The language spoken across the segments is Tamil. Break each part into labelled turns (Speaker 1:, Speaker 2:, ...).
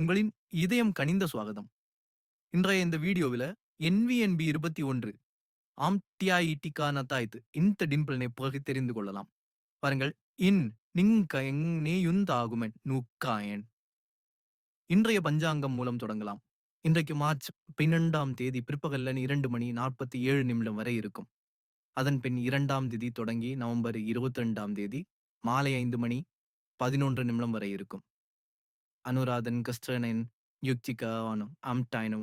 Speaker 1: உங்களின் இதயம் கனிந்த சுவாகதம். இன்றைய இந்த வீடியோவில் என்விஎன்பி இருபத்தி ஒன்று ஆம்டியாயிட்டிக்கான தாய்த்து இந்த டிம்பிள்னை பிறகு தெரிந்து கொள்ளலாம். பாருங்கள் இன் நிங்க நேயுந்தாகுமென் நூக்காயன் இன்றைய பஞ்சாங்கம் மூலம் தொடங்கலாம். இன்றைக்கு மார்ச் பன்னிரெண்டாம் தேதி பிற்பகல்லன் இரண்டு மணி நாற்பத்தி ஏழு நிமிடம் வரை இருக்கும். அதன் பின் இரண்டாம் தேதி தொடங்கி நவம்பர் இருபத்தி ரெண்டாம் தேதி மாலை ஐந்து மணி பதினொன்று நிமிடம் வரை இருக்கும். அனுராதன் கஸ்டனன் யுக்திகா amtaino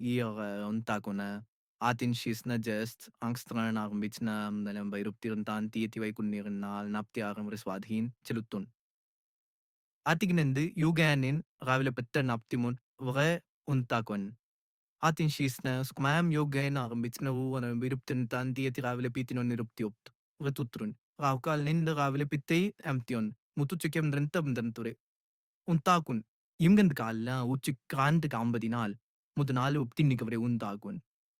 Speaker 1: ihre untakuna atin shisna just angstran armbitsna dalam bayrup tan tieti way kunnirnal napti aram reswadhin celutun atignendi yuganin ravile petta naptimun vre untakon atin shisna skmam yugain armbitsna ruana bayrup tan tieti ravile pitinon niruptiopt vre tutrun ravkal nind ravile pittei amtion mutuchukem drentam drenture untakun imgand kalla uchikrant kambadinal ಮುದನಾಲು ಉಪ್ತಿನ್ನಿಗವರೆ ಉಂದಾಗುನ್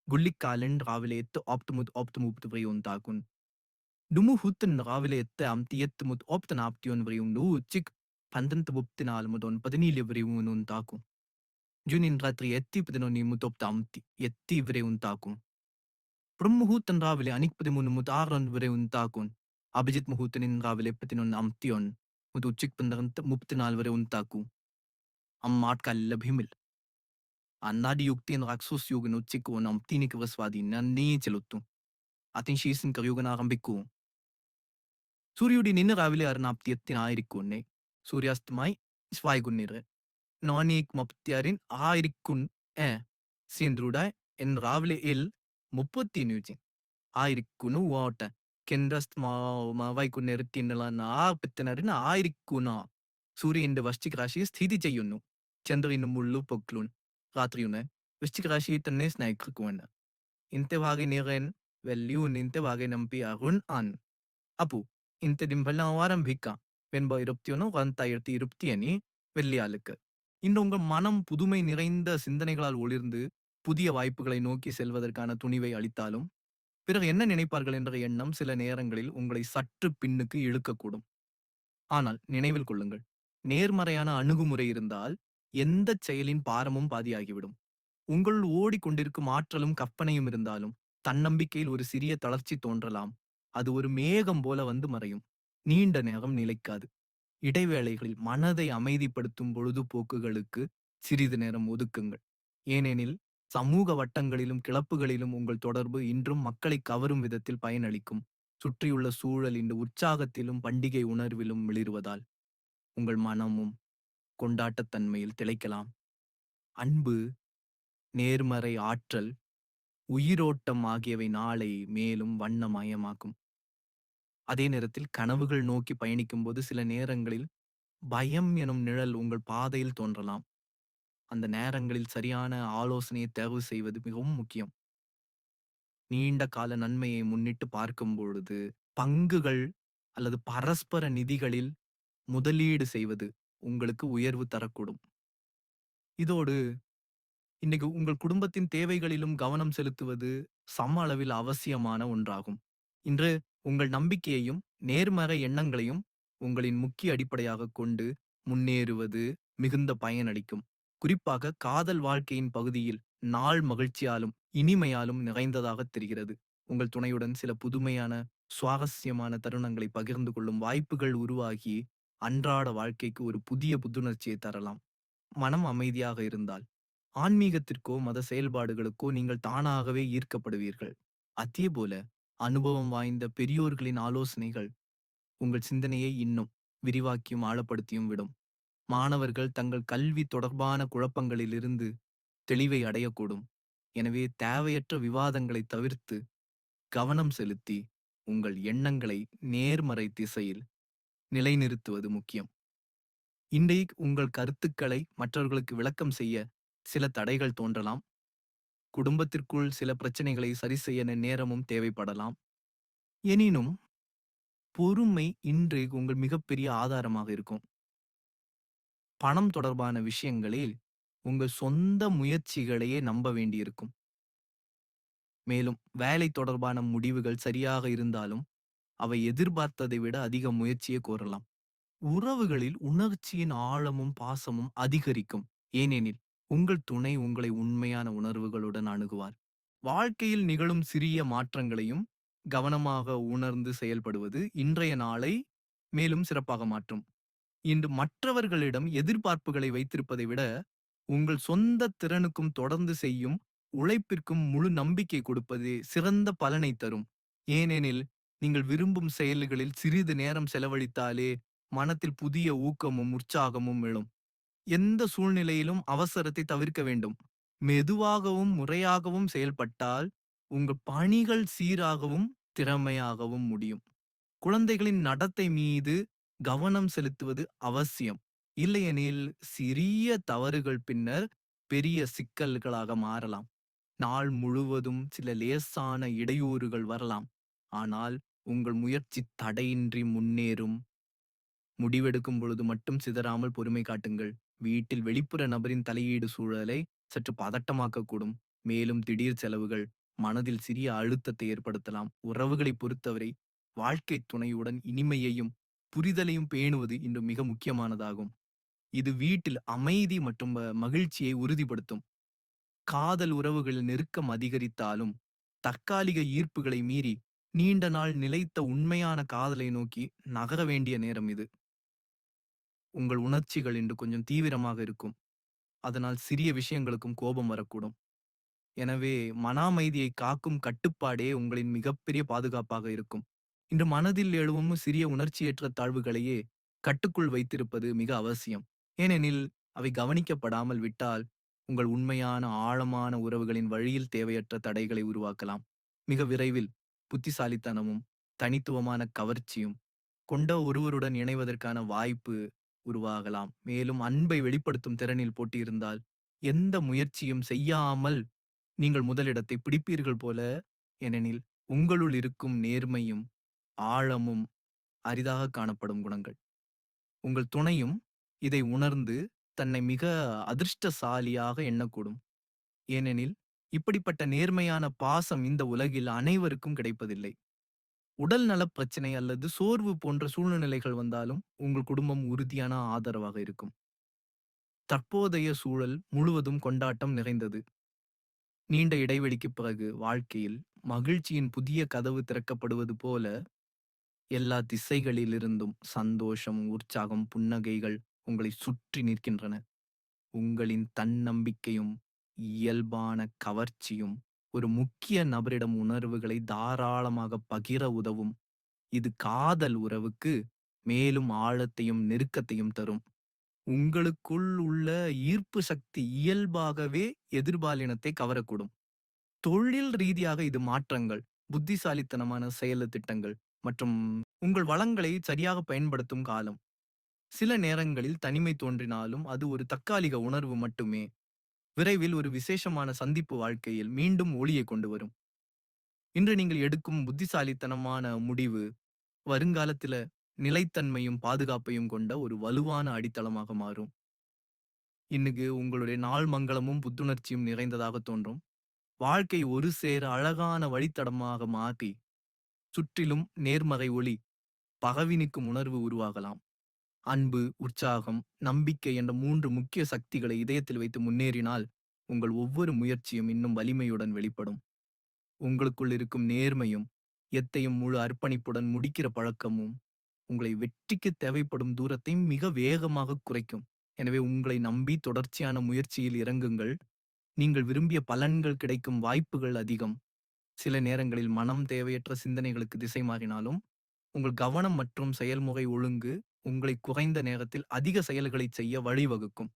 Speaker 1: ಗುಳ್ಳಿಕ್ಕಾಲನ್ ರಾವಿಲೆ ಎತ್ತು ಆಪ್ತ ಮುದ್ ಆಪ್ತ ಮುಪ್ತವರೆ ಉಂದಾಗುನ್ ಡುಮು ಹುತ್ತನ್ ರಾವಿಲೆ ಎತ್ತ ಅಮ್ತಿ ಎತ್ತು ಮುದ್ ಆಪ್ತನ ಆಪ್ತಿಯೋನ್ ವರೆ ಉಂಡು ಚಿಕ್ ಪಂದಂತ ಉಪ್ತಿನಾಲ್ ಮುದೊನ್ ಪದನೀಲಿ ವರೆ ಉನ್ ಉಂತಾಕು ಜುನಿನ್ ರಾತ್ರಿ ಎತ್ತಿ ಪದನೊನಿ ಮುದೊಪ್ತ ಅಮ್ತಿ ಎತ್ತಿ ವರೆ ಉಂತಾಕು ಬ್ರಹ್ಮಹೂತನ್ ರಾವಿಲೆ ಅನಿಕ್ ಮುನ್ ಮುದ್ ಆರನ್ ವರೆ ಉಂತಾಕುನ್ ಅಭಿಜಿತ್ ಮುಹೂತನಿನ್ ರಾವಿಲೆ ಪತಿನೊನ್ ಅಮ್ತಿಯೋನ್ उद्योजकपणापर्यंत मुक्त नालवरे उंटाकू అమ్మాట్కల్ల భీమిల్ అన్నాడి యుక్తిని రాక్షస యుగను చిక్కువనం తీనికి వస్వాదీన నీచెలుత్తు అతని శీసిన కలియుగన ఆరంభిక్కు സൂര്യയുടെ നിന്ന രാവിലെ അറുനാപ്തിയത്തിനായിരിക്കുന്നെ സൂര്യാസ്തമായി സ്വായികുന്നിർ നോനീക് മപ്തിയാരിൻ ആയിരിക്കും ഏ സീന്ദ്രൂഡായ് എൻ രാവിലെ എൽ മുപ്പത്തിനൂജി ആയിരിക്കുന്നു ഓട്ട కెన్రస్త్ మా మా వైకున్నెరు తిన్నల నా పెత్తనడిన ఆయిరిక్కున സൂര്യന്റെ വൃശ്ചിക രാശിയിൽ സ്ഥിതി ചെയ്യുന്നു ചന്ദ്രന്റെ മുള്ളു പൊക്ലൂൺ രാത്രിയുന് വൃശ്ചിക രാശിയിൽ തന്നെ സ്നേഹിക്കുവാണ് ഇന്നത്തെ ഭാഗ നിറയൻ വെല്ലിയൂൻ ഇന്നത്തെ ഭാഗ നമ്പി അരുൺ ആൻ അപ്പു ഇന്നത്തെ ദിമ്പെല്ലാം ആരംഭിക്കാം வெண்பா இருபத்தி ஒன்று இரண்டாயிரத்தி இருபத்தி அணி வெள்ளியாளுக்கு இன்று உங்கள் மனம் புதுமை நிறைந்த சிந்தனைகளால் ஒளிர்ந்து புதிய வாய்ப்புகளை நோக்கி செல்வதற்கான துணிவை அளித்தாலும் பிறகு என்ன நினைப்பார்கள் என்ற எண்ணம் சில நேரங்களில் உங்களை சற்று பின்னுக்கு இழுக்கக்கூடும். ஆனால் நினைவில் கொள்ளுங்கள் நேர்மறையான அணுகுமுறை இருந்தால் எந்த செயலின் பாரமும் பாதியாகிவிடும். உங்கள் ஓடிக்கொண்டிருக்கும் ஆற்றலும் கற்பனையும் இருந்தாலும் தன்னம்பிக்கையில் ஒரு சிறிய தளர்ச்சி தோன்றலாம். அது ஒரு மேகம் போல வந்து மறையும். நீண்ட நேரம் நிலைக்காது. இடைவேளைகளில் மனதை அமைதிப்படுத்தும் பொழுதுபோக்குகளுக்கு சிறிது நேரம் ஒதுக்குங்கள். ஏனெனில் சமூக வட்டங்களிலும் கிளப்புகளிலும் உங்கள் தொடர்பு இன்றும் மக்களை கவரும் விதத்தில் பயனளிக்கும். சுற்றியுள்ள சூழல் இந்த உற்சாகத்திலும் பண்டிகை உணர்விலும் மிளிர்வதால் உங்கள் மனமும் கொண்டாட்டத்தன்மையில் திளைக்கலாம். அன்பு நேர்மறை ஆற்றல் உயிரோட்டம் ஆகியவை நாளை மேலும் வண்ணமயமாக்கும். அதே நேரத்தில் கனவுகள் நோக்கி பயணிக்கும்போது சில நேரங்களில் பயம் எனும் நிழல் உங்கள் பாதையில் தோன்றலாம். அந்த நேரங்களில் சரியான ஆலோசனையை தேர்வு செய்வது மிகவும் முக்கியம். நீண்ட கால நன்மையை முன்னிட்டு பார்க்கும் பொழுது பங்குகள் அல்லது பரஸ்பர நிதிகளில் முதலீடு செய்வது உங்களுக்கு உயர்வு தரக்கூடும். இதோடு இன்னைக்கு உங்கள் குடும்பத்தின் தேவைகளிலும் கவனம் செலுத்துவது சம அளவில் அவசியமான ஒன்றாகும். இன்று உங்கள் நம்பிக்கையையும் நேர்மறை எண்ணங்களையும் உங்களின் முக்கிய அடிப்படையாக கொண்டு முன்னேறுவது மிகுந்த பயனளிக்கும். குறிப்பாக காதல் வாழ்க்கையின் பகுதியில் நாள் மகிழ்ச்சியாலும் இனிமையாலும் நிறைந்ததாக தெரிகிறது. உங்கள் துணையுடன் சில புதுமையான சுவாரஸ்யமான தருணங்களை பகிர்ந்து கொள்ளும் வாய்ப்புகள் உருவாகி அன்றாட வாழ்க்கைக்கு ஒரு புதிய புத்துணர்ச்சியை தரலாம். மனம் அமைதியாக இருந்தால் ஆன்மீகத்திற்கோ மத செயல்பாடுகளுக்கோ நீங்கள் தானாகவே ஈர்க்கப்படுவீர்கள். அதே போல அனுபவம் வாய்ந்த பெரியோர்களின் ஆலோசனைகள் உங்கள் சிந்தனையை இன்னும் விரிவாக்கியும் ஆழப்படுத்தியும் விடும். மாணவர்கள் தங்கள் கல்வி தொடர்பான குழப்பங்களிலிருந்து தெளிவை அடையக்கூடும். எனவே தேவையற்ற விவாதங்களை தவிர்த்து கவனம் செலுத்தி உங்கள் எண்ணங்களை நேர்மறை திசையில் நிலைநிறுத்துவது முக்கியம். இன்றைக்கு உங்கள் கருத்துக்களை மற்றவர்களுக்கு விளக்கம் செய்ய சில தடைகள் தோன்றலாம். குடும்பத்திற்குள் சில பிரச்சனைகளை சரி செய்ய நேரமும் தேவைப்படலாம். எனினும் பொறுமை இன்று உங்கள் மிகப்பெரிய ஆதாரமாக இருக்கும். பணம் தொடர்பான விஷயங்களில் உங்கள் சொந்த முயற்சிகளையே நம்ப வேண்டியிருக்கும். மேலும் வேலை தொடர்பான முடிவுகள் சரியாக இருந்தாலும் அவை எதிர்பார்த்ததை விட அதிக முயற்சியை கோரலாம். உறவுகளில் உணர்ச்சியின் ஆழமும் பாசமும் அதிகரிக்கும். ஏனெனில் உங்கள் துணை உங்களை உண்மையான உணர்வுகளுடன் அணுகுவார். வாழ்க்கையில் நிகழும் சிறிய மாற்றங்களையும் கவனமாக உணர்ந்து செயல்படுவது இன்றைய நாளை மேலும் சிறப்பாக மாற்றும். இன்று மற்றவர்களிடம் எதிர்பார்ப்புகளை வைத்திருப்பதை விட உங்கள் சொந்த திறனுக்கும் தொடர்ந்து செய்யும் உழைப்பிற்கும் முழு நம்பிக்கை கொடுப்பது சிறந்த பலனை தரும். ஏனெனில் நீங்கள் விரும்பும் செயல்களில் சிறிது நேரம் செலவழித்தாலே மனத்தில் புதிய ஊக்கமும் உற்சாகமும் எழும். எந்த சூழ்நிலையிலும் அவசரத்தை தவிர்க்க வேண்டும். மெதுவாகவும் முறையாகவும் செயல்பட்டால் உங்கள் பணிகள் சீராகவும் திறமையாகவும் முடியும். குழந்தைகளின் நடத்தை மீது கவனம் செலுத்துவது அவசியம். இல்லையெனில் சிறிய தவறுகள் பின்னர் பெரிய சிக்கல்களாக மாறலாம். நாள் முழுவதும் சில லேசான இடையூறுகள் வரலாம். ஆனால் உங்கள் முயற்சி தடையின்றி முன்னேறும். முடிவெடுக்கும் பொழுது மட்டும் சிதறாமல் பொறுமை காட்டுங்கள். வீட்டில் வெளிப்புற நபரின் தலையீடு சூழலை சற்று பதட்டமாக்கக்கூடும். மேலும் திடீர் செலவுகள் மனதில் சிறிய அழுத்தத்தை ஏற்படுத்தலாம். உறவுகளை பொறுத்தவரை வாழ்க்கை துணையுடன் இனிமையையும் புரிதலையும் பேணுவது இன்று மிக முக்கியமானதாகும். இது வீட்டில் அமைதி மற்றும் மகிழ்ச்சியை உறுதிப்படுத்தும். காதல் உறவுகள் நெருக்கம் அதிகரித்தாலும் தற்காலிக ஈர்ப்புகளை மீறி நீண்ட நாள் நிலைத்த உண்மையான காதலை நோக்கி நகர வேண்டிய நேரம் இது. உங்கள் உணர்ச்சிகள் இன்று கொஞ்சம் தீவிரமாக இருக்கும். அதனால் சிறிய விஷயங்களுக்கும் கோபம் வரக்கூடும். எனவே மன அமைதியை காக்கும் கட்டுப்பாடே உங்களின் மிகப்பெரிய பாதுகாப்பாக இருக்கும். இன்று மனதில் எழுவும் சிறிய உணர்ச்சியற்ற தாழ்வுகளையே கட்டுக்குள் வைத்திருப்பது மிக அவசியம். ஏனெனில் அவை கவனிக்கப்படாமல் விட்டால் உங்கள் உண்மையான ஆழமான உறவுகளின் வழியில் தேவையற்ற தடைகளை உருவாக்கலாம். மிக விரைவில் புத்திசாலித்தனமும் தனித்துவமான கவர்ச்சியும் கொண்ட ஒருவருடன் இணைவதற்கான வாய்ப்பு உருவாகலாம். மேலும் அன்பை வெளிப்படுத்தும் திறனில் போட்டியிருந்தால் எந்த முயற்சியும் செய்யாமல் நீங்கள் முதலிடத்தை பிடிப்பீர்கள் போல ஏனெனில் உங்களுள் இருக்கும் நேர்மையும் ஆழமும் அரிதாக காணப்படும் குணங்கள். உங்கள் துணையும் இதை உணர்ந்து தன்னை மிக அதிர்ஷ்டசாலியாக எண்ணக்கூடும். ஏனெனில் இப்படிப்பட்ட நேர்மையான பாசம் இந்த உலகில் அனைவருக்கும் கிடைப்பதில்லை. உடல் நலப் பிரச்சனை அல்லது சோர்வு போன்ற சூழ்நிலைகள் வந்தாலும் உங்கள் குடும்பம் உறுதியான ஆதரவாக இருக்கும். தற்போதைய சூழல் முழுவதும் கொண்டாட்டம் நிறைந்தது. நீண்ட இடைவெளிக்கு பிறகு வாழ்க்கையில் மகிழ்ச்சியின் புதிய கதவு திறக்கப்படுவது போல எல்லா திசைகளிலிருந்தும் சந்தோஷம் உற்சாகம் புன்னகைகள் உங்களை சுற்றி நிற்கின்றன. உங்களின் தன்னம்பிக்கையும் இயல்பான கவர்ச்சியும் ஒரு முக்கிய நபரிடம் உணர்வுகளை தாராளமாக பகிர உதவும். இது காதல் உறவுக்கு மேலும் ஆழத்தையும் நெருக்கத்தையும் தரும். உங்களுக்குள் உள்ள ஈர்ப்பு சக்தி இயல்பாகவே எதிர்பாலினத்தை கவரக்கூடும். தொழில் ரீதியாக இது மாற்றங்கள் புத்திசாலித்தனமான செயல் திட்டங்கள் மற்றும் உங்கள் வளங்களை சரியாக பயன்படுத்தும் காலம். சில நேரங்களில் தனிமை தோன்றினாலும் அது ஒரு தற்காலிக உணர்வு மட்டுமே. விரைவில் ஒரு விசேஷமான சந்திப்பு வாழ்க்கையில் மீண்டும் ஒளியை கொண்டு வரும். இன்று நீங்கள் எடுக்கும் புத்திசாலித்தனமான முடிவு வருங்காலத்தில நிலைத்தன்மையும் பாதுகாப்பையும் கொண்ட ஒரு வலுவான அடித்தளமாக மாறும். இன்னைக்கு உங்களுடைய நாள் மங்களமும் புத்துணர்ச்சியும் நிறைந்ததாக தோன்றும். வாழ்க்கை ஒரு சேர அழகான வழித்தடமாக மாற்றி சுற்றிலும் நேர்மறை ஒளி பகவினுக்கும் உணர்வு உருவாகலாம். அன்பு உற்சாகம் நம்பிக்கை என்ற மூன்று முக்கிய சக்திகளை இதயத்தில் வைத்து முன்னேறினால் உங்கள் ஒவ்வொரு முயற்சியும் இன்னும் வலிமையுடன் வெளிப்படும். உங்களுக்குள் இருக்கும் நேர்மையும் எத்தையும் முழு அர்ப்பணிப்புடன் முடிக்கிற பழக்கமும் உங்களை வெற்றிக்கு தேவைப்படும் தூரத்தை மிக வேகமாக குறைக்கும். எனவே உங்களை நம்பி தொடர்ச்சியான முயற்சியில் இறங்குங்கள். நீங்கள் விரும்பிய பலன்கள் கிடைக்கும் வாய்ப்புகள் அதிகம். சில நேரங்களில் மனம் தேவையற்ற சிந்தனைகளுக்கு திசை மாறினாலும் உங்கள் கவனம் மற்றும் செயல்முறை ஒழுங்கு உங்களை குறைந்த நேரத்தில் அதிக செயல்களை செய்ய வழிவகுக்கும்.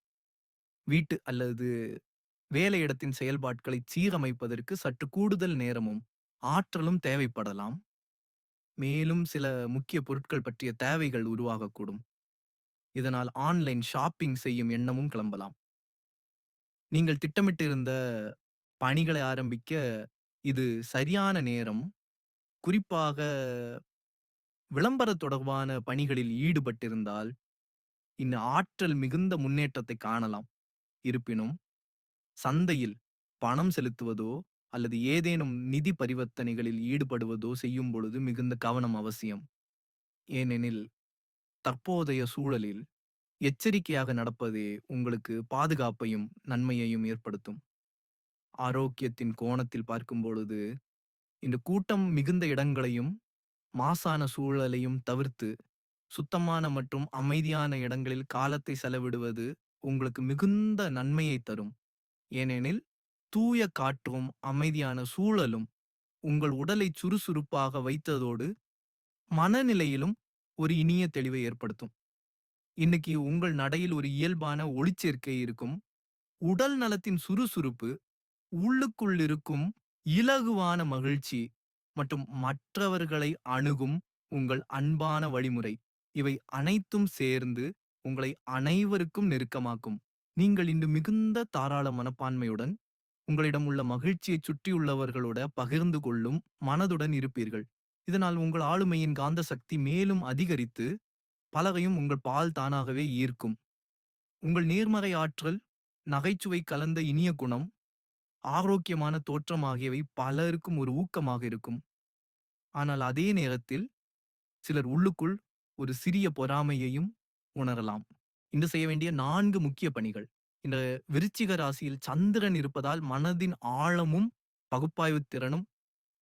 Speaker 1: வீட்டு அல்லது வேலையிடத்தின் செயல்பாட்களை சீரமைப்பதற்கு சற்று கூடுதல் நேரமும் ஆற்றலும் தேவைப்படலாம். மேலும் சில முக்கிய பொருட்கள் பற்றிய தேவைகள் உருவாகக்கூடும். இதனால் ஆன்லைன் ஷாப்பிங் செய்யும் எண்ணமும் கிளம்பலாம். நீங்கள் திட்டமிட்டிருந்த பணிகளை ஆரம்பிக்க இது சரியான நேரம் குறிப்பாக விளம்பர தொடர்பான பணிகளில் ஈடுபட்டிருந்தால் இந்த ஆற்றல் மிகுந்த முன்னேற்றத்தை காணலாம். இருப்பினும் சந்தையில் பணம் செலுத்துவதோ அல்லது ஏதேனும் நிதி பரிவர்த்தனைகளில் ஈடுபடுவதோ செய்யும் பொழுது மிகுந்த கவனம் அவசியம். ஏனெனில் தற்போதைய சூழலில் எச்சரிக்கையாக நடப்பதே உங்களுக்கு பாதுகாப்பையும் நன்மையையும் ஏற்படுத்தும். ஆரோக்கியத்தின் கோணத்தில் பார்க்கும் பொழுது இந்த கூட்டம் மிகுந்த இடங்களையும் மாசான சூழலையும் தவிர்த்து சுத்தமான மற்றும் அமைதியான இடங்களில் காலத்தை செலவிடுவது உங்களுக்கு மிகுந்த நன்மையை தரும். ஏனெனில் தூய காற்றும் அமைதியான சூழலும் உங்கள் உடலை சுறுசுறுப்பாக வைத்ததோடு மனநிலையிலும் ஒரு இனிய தெளிவை ஏற்படுத்தும். இன்னைக்கு உங்கள் நடையில் ஒரு இயல்பான ஒளிச்சேர்க்கை இருக்கும். உடல் நலத்தின் சுறுசுறுப்பு உள்ளுக்குள் இருக்கும் இலகுவான மகிழ்ச்சி மற்றும் மற்றவர்களை அணுகும் உங்கள் அன்பான வழிமுறை. இவை அனைத்தும் சேர்ந்து உங்களை அனைவருக்கும் நெருக்கமாக்கும். நீங்கள் இன்று மிகுந்த தாராள மனப்பான்மையுடன் உங்களிடம் உள்ள மகிழ்ச்சியை சுற்றியுள்ளவர்களோட பகிர்ந்து கொள்ளும் மனதுடன் இருப்பீர்கள். இதனால் உங்கள் ஆளுமையின் காந்த சக்தி மேலும் அதிகரித்து பலகையும் உங்கள் பால் தானாகவே ஈர்க்கும். உங்கள் நேர்மறை ஆற்றல் நகைச்சுவை கலந்த இனிய குணம் ஆரோக்கியமான தோற்றம் ஆகியவை பலருக்கும் ஒரு ஊக்கமாக இருக்கும். ஆனால் அதே நேரத்தில் சிலர் உள்ளுக்குள் ஒரு சிறிய பொறாமையையும் உணரலாம். இன்று செய்ய வேண்டிய நான்கு முக்கிய பணிகள். இந்த விருச்சிக ராசியில் சந்திரன் இருப்பதால் மனதின் ஆழமும் பகுப்பாய்வு திறனும்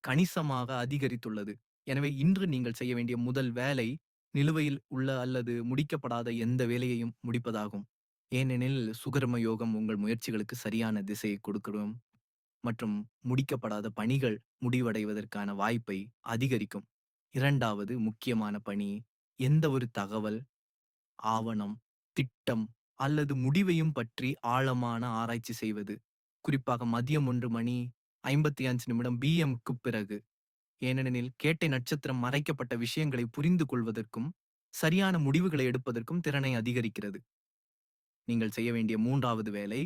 Speaker 1: கணிசமாக அதிகரித்துள்ளது. எனவே இன்று நீங்கள் செய்ய வேண்டிய முதல் வேலை நிலுவையில் உள்ள அல்லது முடிக்கப்படாத எந்த வேலையையும் முடிப்பதாகும். ஏனெனில் சுகர்ம யோகம் உங்கள் முயற்சிகளுக்கு சரியான திசையை கொடுக்கிறோம் மற்றும் முடிக்கப்படாத பணிகள் முடிவடைவதற்கான வாய்ப்பை அதிகரிக்கும். இரண்டாவது முக்கியமான பணி எந்த ஒரு தகவல் ஆவணம் திட்டம் அல்லது முடிவையும் பற்றி ஆழமான ஆராய்ச்சி செய்வது. குறிப்பாக மதியம் ஒன்று மணி ஐம்பத்தி அஞ்சு நிமிடம் பிஎம்க்கு பிறகு. ஏனெனில் கேட்டை நட்சத்திரம் மறைக்கப்பட்ட விஷயங்களை புரிந்து கொள்வதற்கும் சரியான முடிவுகளை எடுப்பதற்கும் திறனை அதிகரிக்கிறது. நீங்கள் செய்ய வேண்டிய மூன்றாவது வேலை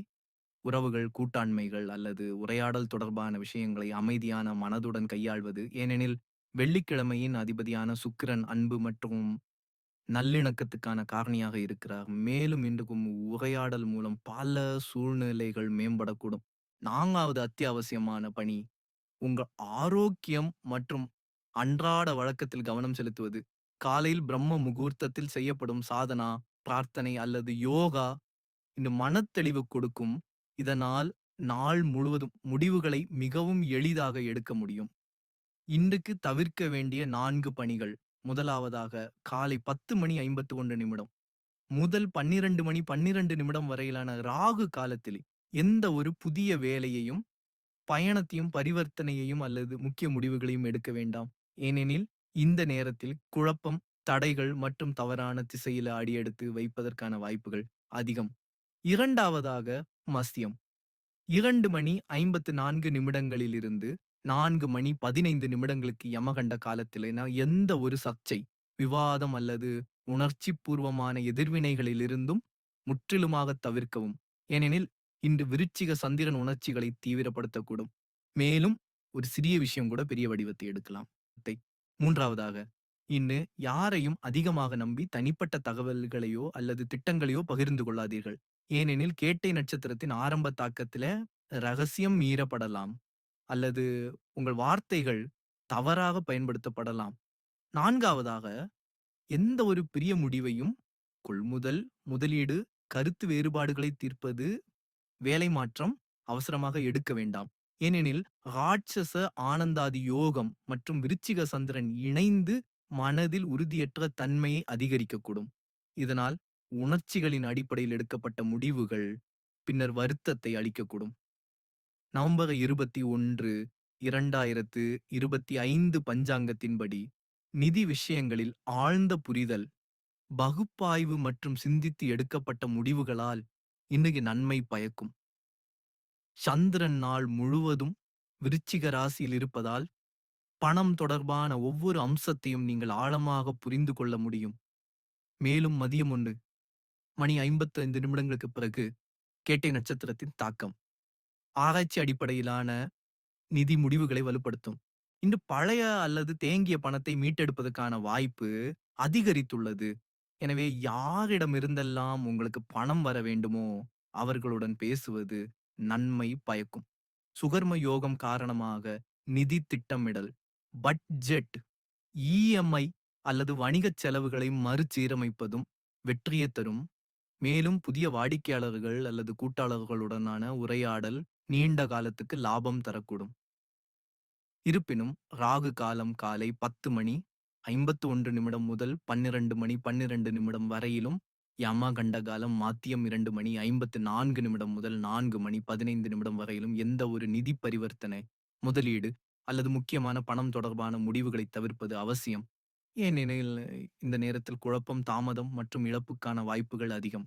Speaker 1: உறவுகள் கூட்டாண்மைகள் அல்லது உரையாடல் தொடர்பான விஷயங்களை அமைதியான மனதுடன் கையாள்வது. ஏனெனில் வெள்ளிக்கிழமையின் அதிபதியான சுக்கிரன் அன்பு மற்றும் நல்லிணக்கத்துக்கான காரணியாக இருக்கிறார். மேலும் இன்றுக்கும் உரையாடல் மூலம் பல சூழ்நிலைகள் மேம்படக்கூடும். நான்காவது அத்தியாவசியமான பணி உங்கள் ஆரோக்கியம் மற்றும் அன்றாட வழக்கத்தில் கவனம் செலுத்துவது. காலையில் பிரம்ம முகூர்த்தத்தில் செய்யப்படும் சாதனா பிரார்த்தனை அல்லது யோகா இந்த மனத்தெளிவு கொடுக்கும் இதனால் நாள் முழுவதும் முடிவுகளை மிகவும் எளிதாக எடுக்க முடியும். இன்றுக்கு தவிர்க்க வேண்டிய நான்கு பணிகள். முதலாவதாக காலை பத்து மணி ஐம்பத்து ஒன்று நிமிடம். முதல் பன்னிரண்டு மணி பன்னிரண்டு நிமிடம் வரையிலான ராகு காலத்தில் எந்த ஒரு புதிய வேலையையும் பயணத்தையும் பரிவர்த்தனையையும் அல்லது முக்கிய முடிவுகளையும் எடுக்க வேண்டாம். ஏனெனில் இந்த நேரத்தில் குழப்பம் தடைகள் மற்றும் தவறான திசையில அடியெடுத்து வைப்பதற்கான வாய்ப்புகள் அதிகம். இரண்டாவதாக மஸ்தியம். இரண்டு மணி ஐம்பத்து நான்கு நிமிடங்களிலிருந்து நான்கு மணி பதினைந்து நிமிடங்களுக்கு யமகண்ட காலத்திலேனா எந்த ஒரு சர்ச்சை விவாதம் அல்லது உணர்ச்சி பூர்வமான எதிர்வினைகளிலிருந்தும் முற்றிலுமாக தவிர்க்கவும். ஏனெனில் இன்று விருச்சிக சந்திரன் உணர்ச்சிகளை தீவிரப்படுத்தக்கூடும். மேலும் ஒரு சிறிய விஷயம் கூட பெரிய வடிவத்தை எடுக்கலாம். மூன்றாவதாக இன்னு யாரையும் அதிகமாக நம்பி தனிப்பட்ட தகவல்களையோ அல்லது திட்டங்களையோ பகிர்ந்து கொள்ளாதீர்கள். ஏனெனில் கேட்டை நட்சத்திரத்தின் ஆரம்ப தாக்கத்துல ரகசியம் மீறப்படலாம். அல்லது உங்கள் வார்த்தைகள் தவறாக பயன்படுத்தப்படலாம். நான்காவதாக எந்த ஒரு பெரிய முடிவையும் கொள்முதல் முதலீடு கருத்து வேறுபாடுகளை தீர்ப்பது வேலை மாற்றம் அவசரமாக எடுக்க வேண்டாம். ஏனெனில் ராட்சச ஆனந்தாதி யோகம் மற்றும் விருச்சிக சந்திரன் இணைந்து மனதில் உறுதியற்ற தன்மையை அதிகரிக்கக்கூடும். இதனால் உணர்ச்சிகளின் அடிப்படையில் எடுக்கப்பட்ட முடிவுகள் பின்னர் வருத்தத்தை அளிக்கக்கூடும். நவம்பர் இருபத்தி ஒன்று இரண்டாயிரத்து இருபத்தி ஐந்து பஞ்சாங்கத்தின்படி நிதி விஷயங்களில் ஆழ்ந்த புரிதல் பகுப்பாய்வு மற்றும் சிந்தித்து எடுக்கப்பட்ட முடிவுகளால் இன்னைக்கு நன்மை பயக்கும். சந்திரன் நாள் முழுவதும் விருச்சிக ராசியில் இருப்பதால் பணம் தொடர்பான ஒவ்வொரு அம்சத்தையும் நீங்கள் ஆழமாக புரிந்து கொள்ள முடியும். மேலும் மதியம் ஒன்று. மணி ஐம்பத்து ஐந்து நிமிடங்களுக்கு பிறகு கேட்டை நட்சத்திரத்தின் தாக்கம். ஆராய்ச்சி அடிப்படையிலான நிதி முடிவுகளை வலுப்படுத்தும். இன்று பழைய அல்லது தேங்கிய பணத்தை மீட்டெடுப்பதற்கான வாய்ப்பு அதிகரித்துள்ளது. எனவே யாரிடமிருந்தெல்லாம் உங்களுக்கு பணம் வர வேண்டுமோ அவர்களுடன் பேசுவது நன்மை பயக்கும். சுகர்ம யோகம் காரணமாக நிதி திட்டமிடல். பட்ஜெட் இஎம்ஐ அல்லது வணிகச் செலவுகளை மறுசீரமைப்பதும் வெற்றியைத் தரும். மேலும் புதிய வாடிக்கையாளர்கள் அல்லது கூட்டாளர்களுடனான உரையாடல் நீண்ட காலத்துக்கு லாபம் தரக்கூடும். இருப்பினும், ராகு காலம் காலை 10 மணி 51 நிமிடம் முதல் 12 மணி 12 நிமிடம் வரையிலும், யமகண்ட காலம் மாத்தியம் இரண்டு மணி 54 நிமிடம் முதல் நான்கு மணி 15 நிமிடம் வரையிலும் எந்த ஒரு நிதி பரிவர்த்தனை, முதலீடு அல்லது முக்கியமான பணம் தொடர்பான முடிவுகளை தவிர்ப்பது அவசியம். ஏனெனில் இந்த நேரத்தில் குழப்பம், தாமதம் மற்றும் இழப்புக்கான வாய்ப்புகள் அதிகம்.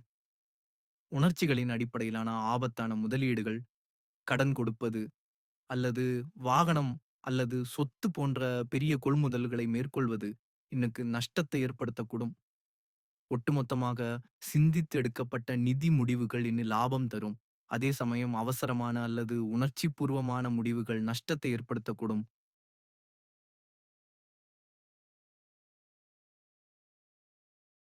Speaker 1: உணர்ச்சிகளின் அடிப்படையிலான ஆபத்தான முதலீடுகள், கடன் கொடுப்பது அல்லது வாகனம் அல்லது சொத்து போன்ற பெரிய கொள்முதல்களை மேற்கொள்வது இன்னுக்கு நஷ்டத்தை ஏற்படுத்தக்கூடும். ஒட்டுமொத்தமாக சிந்தித்து எடுக்கப்பட்ட நிதி முடிவுகள் இன்னும் லாபம் தரும். அதே சமயம் அவசரமான அல்லது உணர்ச்சிபூர்வமான முடிவுகள் நஷ்டத்தை ஏற்படுத்தக்கூடும்.